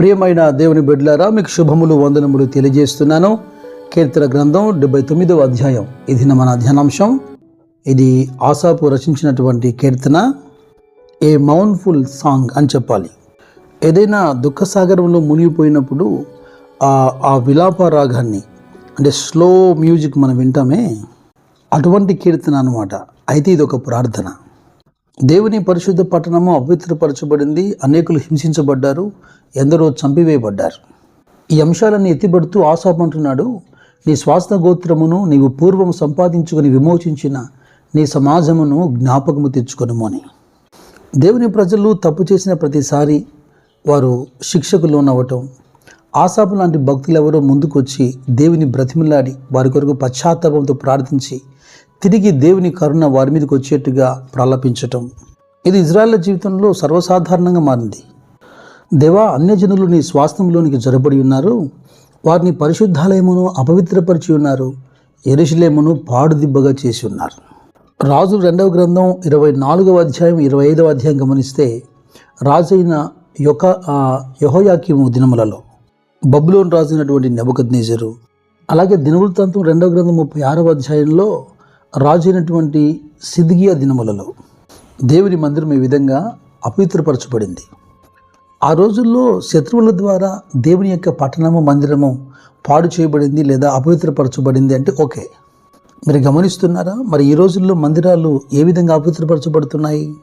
ప్రియమైన దేవుని బిడ్డలారా మీకు శుభములు వందనములు తెలియజేస్తున్నాను. కీర్తన గ్రంథం డెబ్బై తొమ్మిదవ అధ్యాయం. ఇది మన ధ్యానాంశం. ఇది ఆసాపు రచించినటువంటి కీర్తన. ఏ మౌన్ఫుల్ సాంగ్ అని చెప్పాలి. ఏదైనా దుఃఖసాగరంలో మునిగిపోయినప్పుడు ఆ విలాప రాగాన్ని అంటే స్లో మ్యూజిక్ మనం వింటామే. అటువంటి కీర్తన అనమాట అయితే ఇది ఒక ప్రార్థన. దేవుని పరిశుద్ధ పట్టణము అపవిత్రపరచబడింది. అనేకులు హింసించబడ్డారు. ఎందరో చంపివేయబడ్డారు. ఈ అంశాలను ఎత్తిపడుతూ ఆశాపంటున్నాడు నీ స్వాస్థ గోత్రమును నీవు పూర్వం సంపాదించుకొని విమోచించిన నీ సమాజమును జ్ఞాపకము తెచ్చుకొనుము అని. దేవుని ప్రజలు తప్పు చేసిన ప్రతిసారి వారు శిక్షకు లోనవ్వటం. ఆశాపు లాంటి భక్తులు ఎవరో ముందుకొచ్చి దేవుని బ్రతిమిలాడి వారి కొరకు పశ్చాత్తాపంతో ప్రార్థించి తిరిగి దేవుని కరుణ వారి మీదకి వచ్చేట్టుగా ప్రలాపించటం. ఇది ఇజ్రాయెల్ జీవితంలో సర్వసాధారణంగా మారింది. దేవా అన్యజనులు నీ స్వాస్థ్యంలోనికి జరబడి ఉన్నారు. వారిని పరిశుద్ధాలయమును అపవిత్రపరిచి ఉన్నారు. ఎరుషులేమును పాడుదిబ్బగా చేసి ఉన్నారు. రాజు రెండవ గ్రంథం ఇరవై నాలుగవ అధ్యాయం ఇరవై ఐదవ అధ్యాయం గమనిస్తే రాజైన యొక్క యహోయాకిము దినములలో బబులోన్ రాజైనటువంటి అయినటువంటి అలాగే దినవృత్తాంతం రెండవ గ్రంథం ముప్పై ఆరవ అధ్యాయంలో రాజు అయినటువంటి సిద్గియా దినములలో దేవుని మందిరం ఈ విధంగా అపవిత్రపరచబడింది. ఆ రోజుల్లో శత్రువుల ద్వారా దేవుని యొక్క పట్టణము మందిరము పాడు చేయబడింది లేదా అపవిత్రపరచబడింది అంటే ఓకే. మీరు గమనిస్తున్నారా? మరి ఈ రోజుల్లో మందిరాలు ఏ విధంగా అపవిత్రపరచబడుతున్నాయి?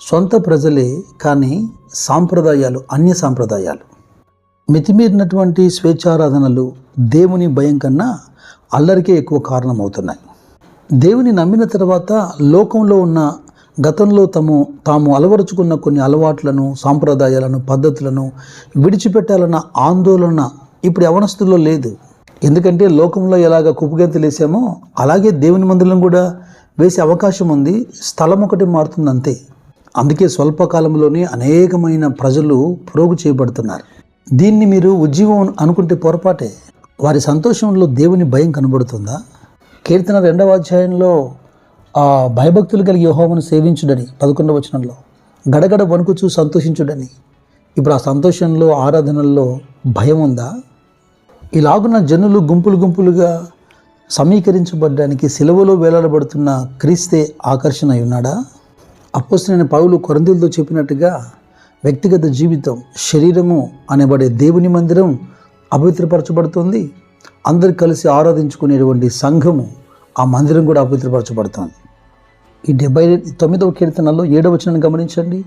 సొంత ప్రజలే కానీ సాంప్రదాయాలు అన్య సాంప్రదాయాలు. మితిమీరినటువంటి స్వేచ్ఛారాధనలు దేవుని భయం కన్నా అల్లరికే ఎక్కువ కారణమవుతున్నాయి. దేవుని నమ్మిన తర్వాత లోకంలో ఉన్న గతంలో తము తాము అలవరుచుకున్న కొన్ని అలవాట్లను సాంప్రదాయాలను పద్ధతులను విడిచిపెట్టాలన్న ఆందోళన ఇప్పుడు యవనస్తుల్లో లేదు. ఎందుకంటే లోకంలో ఎలాగ కుప్పగెంతలేసామో అలాగే దేవుని మందిరం కూడా వేసే అవకాశం ఉంది స్థలం ఒకటి మారుతుంది అంతే అందుకే స్వల్పకాలంలోనే అనేకమైన ప్రజలు ప్రోగు చేయబడుతున్నారు. దీన్ని మీరు ఉజ్జీవం అనుకుంటే పొరపాటే. వారి సంతోషంలో దేవుని భయం కనబడుతుందా? కీర్తన రెండవ అధ్యాయంలో ఆ భయభక్తులు కలిగి యహోవను సేవించుడని పదకొండవ వచనంలో గడగడ వణుకుచూ సంతోషించుడని. ఇప్పుడు ఆ సంతోషంలో ఆరాధనల్లో భయం ఉందా? ఇలాగున్న జనులు గుంపులు గుంపులుగా సమీకరించబడ్డానికి సెలవులో వేలాడబడుతున్న క్రీస్తే ఆకర్షణ అయి ఉన్నాడా? అప్పొస్తున్న పౌలు కొరందులతో చెప్పినట్టుగా వ్యక్తిగత జీవితం శరీరము అనబడే దేవుని మందిరం అపవిత్రపరచబడుతుంది. అందరు కలిసి ఆరాధించుకునేటువంటి సంఘము ఆ మందిరం కూడా అపవిత్రపరచబడుతుంది. ఈ డెబ్బై తొమ్మిదవ కీర్తనలో ఏడవ వచనాన్ని గమనించండి.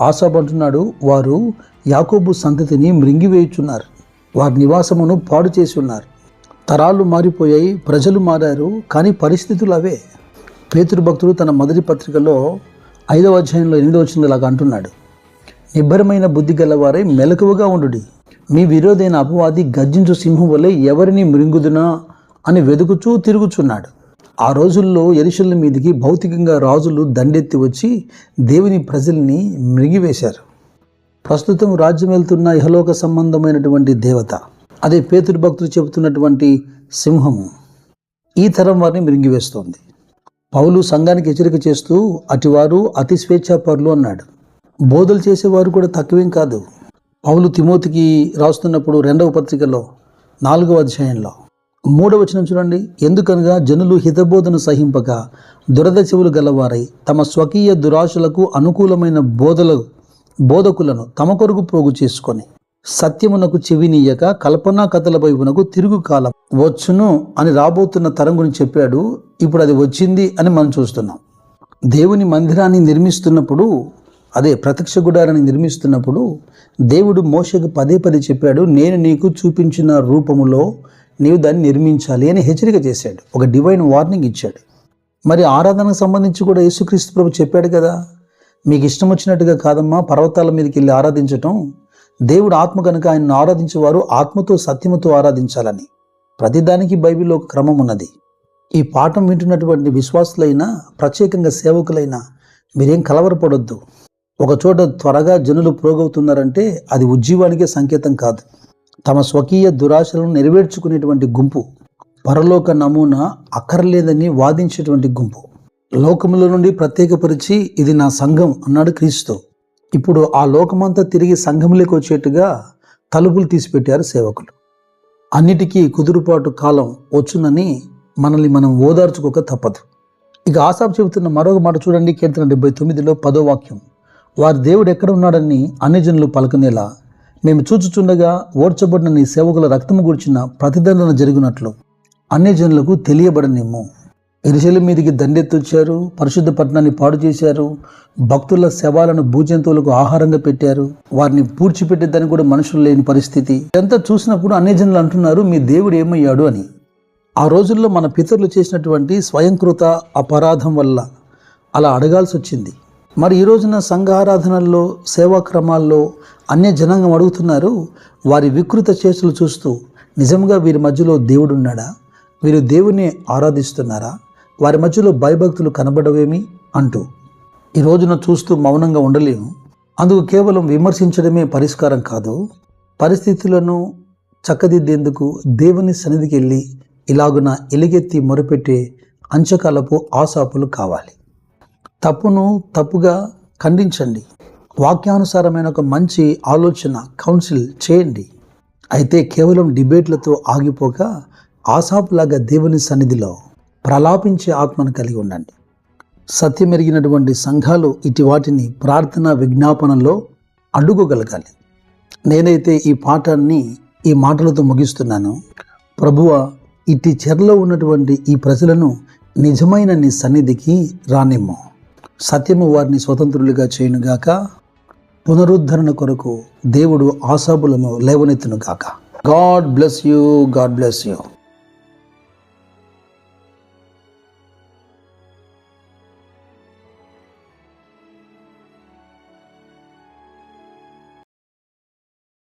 ఆశాబ్ అంటున్నాడు వారు యాకోబు సంతతిని మృంగివేయుచున్నారు. వారి నివాసమును పాడు చేసి ఉన్నారు తరాలు మారిపోయాయి ప్రజలు మారారు కానీ పరిస్థితులు అవే. పేతృభక్తుడు భక్తుడు తన మొదటి పత్రికలో ఐదవ అధ్యాయంలో ఎనిమిదవ వచనంలో ఇలాగ అంటున్నాడు నిబ్బరమైన బుద్ధి గలవారై మెలకువగా ఉండుడి. మీ విరోధైన అపవాది గర్జించు సింహం వలె ఎవరిని మృంగుదునా అని వెదుకుచూ తిరుగుచున్నాడు. ఆ రోజుల్లో ఎరుషుల మీదికి భౌతికంగా రాజులు దండెత్తి వచ్చి దేవుని ప్రజల్ని మృగివేశారు. ప్రస్తుతం రాజ్యం వెళ్తున్న ఇహలోక సంబంధమైనటువంటి దేవత అదే పేతుడి భక్తులు చెబుతున్నటువంటి సింహము ఈ తరం వారిని మృంగివేస్తోంది. పౌలు సంఘానికి హెచ్చరిక చేస్తూ అటివారు అతి స్వేచ్ఛాపరులు అన్నాడు. బోధలు చేసేవారు కూడా తక్కువేం కాదు. పౌలు తిమోతికి రాస్తున్నప్పుడు రెండవ పత్రికలో నాలుగవ అధ్యాయంలో మూడవ వచనం చూడండి. ఎందుకనగా జనులు హితబోధను సహింపక దురద చెవులు గలవారై తమ స్వకీయ దురాశలకు అనుకూలమైన బోధలు బోధకులను తమ కొరకు పోగు చేసుకొని సత్యమునకు చెవినీయక కల్పనా కథల వైపునకు తిరుగు కాలం వచ్చును అని రాబోతున్న తరం గురించి చెప్పాడు. ఇప్పుడు అది వచ్చింది అని మనం చూస్తున్నాం. దేవుని మందిరాన్ని నిర్మిస్తున్నప్పుడు అదే ప్రత్యక్ష గుడారాన్ని నిర్మిస్తున్నప్పుడు దేవుడు మోషకు పదే పదే చెప్పాడు నేను నీకు చూపించిన రూపములో నీవు దాన్ని నిర్మించాలి అని హెచ్చరిక చేశాడు. ఒక డివైన్ వార్నింగ్ ఇచ్చాడు. మరి ఆరాధనకు సంబంధించి కూడా యేసుక్రీస్తు ప్రభు చెప్పాడు కదా మీకు ఇష్టం వచ్చినట్టుగా కాదమ్మా పర్వతాల మీదకి వెళ్ళి ఆరాధించటం. దేవుడు ఆత్మ కనుక ఆయనను ఆరాధించేవారు ఆత్మతో సత్యముతో ఆరాధించాలని. ప్రతిదానికి బైబిల్లో ఒక క్రమం ఉన్నది. ఈ పాఠం వింటున్నటువంటి విశ్వాసులైనా ప్రత్యేకంగా సేవకులైనా మీరేం కలవరపడొద్దు. ఒకచోట త్వరగా జనులు పురోగవుతున్నారంటే అది ఉజ్జీవానికే సంకేతం కాదు. తమ స్వకీయ దురాశలను నెరవేర్చుకునేటువంటి గుంపు పరలోక నమూనా అక్కర్లేదని వాదించేటువంటి గుంపు. లోకముల నుండి ప్రత్యేకపరిచి ఇది నా సంఘం అన్నాడు క్రీస్తు ఇప్పుడు ఆ లోకమంతా తిరిగి సంఘంలోకి వచ్చేట్టుగా తలుపులు తీసిపెట్టారు సేవకులు. అన్నిటికీ కుదురుపాటు కాలం వచ్చునని మనల్ని మనం ఓదార్చుకోక తప్పదు. ఇక ఆసాబ్ చెబుతున్న మరొక మాట చూడండి కీర్తన డెబ్బై తొమ్మిదిలో పదో వాక్యం. వారి దేవుడు ఎక్కడ ఉన్నాడని అన్యజనులు పలకనేలా మేము చూచుచుండగా ఓడ్చబడిన నీ సేవకుల రక్తము గురించిన ప్రతిదండన జరిగినట్లు అన్యజనులకు తెలియబడనేమో ఎరుశల మీదికి దండెత్తొచ్చారు పరిశుద్ధ పట్టణాన్ని పాడు చేశారు భక్తుల శవాలను భూజంతువులకు ఆహారంగా పెట్టారు. వారిని పూడ్చిపెట్టేదని కూడా మనుషులు లేని పరిస్థితి. ఇదంతా చూసినప్పుడు అన్యజనులు అంటున్నారు మీ దేవుడు ఏమయ్యాడు? అని. ఆ రోజుల్లో మన పితరులు చేసినటువంటి స్వయంకృత అపరాధం వల్ల అలా అడగాల్సి వచ్చింది మరి ఈ రోజున సంఘారాధనల్లో సేవా క్రమాల్లో అన్య జనాంగం అడుగుతున్నారు. వారి వికృత చేతులు చూస్తూ నిజంగా వీరి మధ్యలో దేవుడు ఉన్నాడా వీరు దేవుని ఆరాధిస్తున్నారా? వారి మధ్యలో భయభక్తులు కనబడవేమి అంటూ ఈ రోజున చూస్తూ మౌనంగా ఉండలేము. అందుకు కేవలం విమర్శించడమే పరిష్కారం కాదు. పరిస్థితులను చక్కదిద్దేందుకు దేవుని సన్నిధికి వెళ్ళి ఇలాగున ఎలుగెత్తి మొరపెట్టే అంచకాలపు ఆశాపులు కావాలి. తప్పును తప్పుగా ఖండించండి. వాక్యానుసారమైన ఒక మంచి ఆలోచన కౌన్సిల్ చేయండి. అయితే కేవలం డిబేట్లతో ఆగిపోక ఆశాపులాగా దేవుని సన్నిధిలో ప్రలాపించే ఆత్మను కలిగి ఉండండి. సత్యమెరిగినటువంటి సంఘాలు ఇటు వాటిని ప్రార్థన విజ్ఞాపనలో అడుగుగలగాలి నేనైతే ఈ పాఠాన్ని ఈ మాటలతో ముగిస్తున్నాను. ప్రభువ ఇట్టి చెరలో ఉన్నటువంటి ఈ ప్రజలను నిజమైన నీ సన్నిధికి రానిమ్ము. సత్యము వారిని స్వతంత్రులుగా చేయునుగాక పునరుద్ధరణ కొరకు దేవుడు ఆశాబులను లేవనెత్తునుగాక. God bless you God bless you